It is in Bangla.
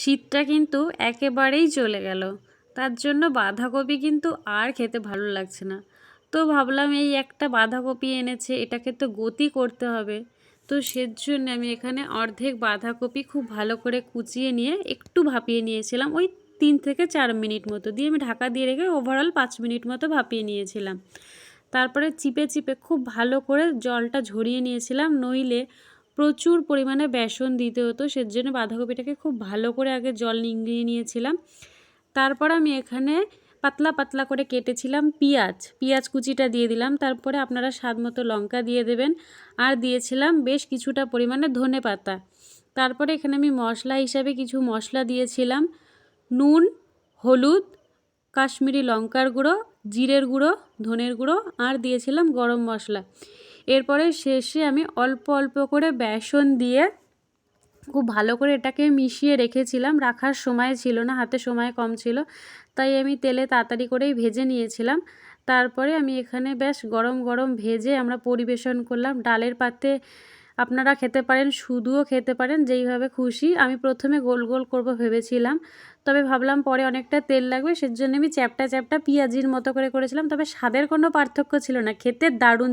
শীতটা কিন্তু একেবারেই চলে গেল। তার জন্য বাঁধাকপি কিন্তু আর খেতে ভালো লাগছে না। তো ভাবলাম এই একটা বাঁধাকপি এনেছে, এটাকে তো গতি করতে হবে। তো সেজন্য আমি এখানে অর্ধেক বাঁধাকপি খুব ভালো করে কুচিয়ে নিয়ে একটু ভাপিয়ে নিয়েছিলাম। ওই তিন থেকে চার মিনিট মতো দিয়ে আমি ঢাকা দিয়ে রেখে ওভারঅল পাঁচ মিনিট মতো ভাপিয়ে নিয়েছিলাম। তারপরে চিপে চিপে খুব ভালো করে জলটা ঝরিয়ে নিয়েছিলাম। নইলে প্রচুর পরিমাণে বেসন দিতে হতো, সেজন্য বাঁধাকপিটাকে খুব ভালো করে আগে জল নিংড়িয়ে নিয়েছিলাম। তারপর আমি এখানে পাতলা পাতলা করে কেটেছিলাম পেঁয়াজ পেঁয়াজ কুচিটা দিয়ে দিলাম, তারপরে আপনারা স্বাদ মতো লঙ্কা দিয়ে দেবেন, আর দিয়েছিলাম বেশ কিছুটা পরিমাণে ধনে পাতা। তারপরে এখানে আমি মশলা হিসাবে কিছু মশলা দিয়েছিলাম, নুন, হলুদ, কাশ্মীরি লঙ্কার গুঁড়ো, জিরের গুঁড়ো, ধনের গুঁড়ো, আর দিয়েছিলাম গরম মশলা। এরপরে শেষে আমি অল্প অল্প করে বেসন দিয়ে খুব ভালো করে এটাকে মিশিয়ে রেখেছিলাম। রাখার সময় ছিল না, হাতে সময় কম ছিল। তাই আমি তেলে তাড়াতাড়ি করেই ভেজে নিয়েছিলাম। তারপরে আমি এখানে বেশ গরম গরম ভেজে আমরা পরিবেশন করলাম। ডালের পাতে আপনারা খেতে পারেন, শুধুও খেতে পারেন, যেইভাবে খুশি। আমি প্রথমে গোল গোল করব ভেবেছিলাম। তবে ভাবলাম পরে অনেকটা তেল লাগবে, সেজন্য আমি চ্যাপটা চ্যাপটা পেঁয়াজির মতো করে করেছিলাম। তবে স্বাদের কোনো পার্থক্য ছিল না। খেতে দারুণ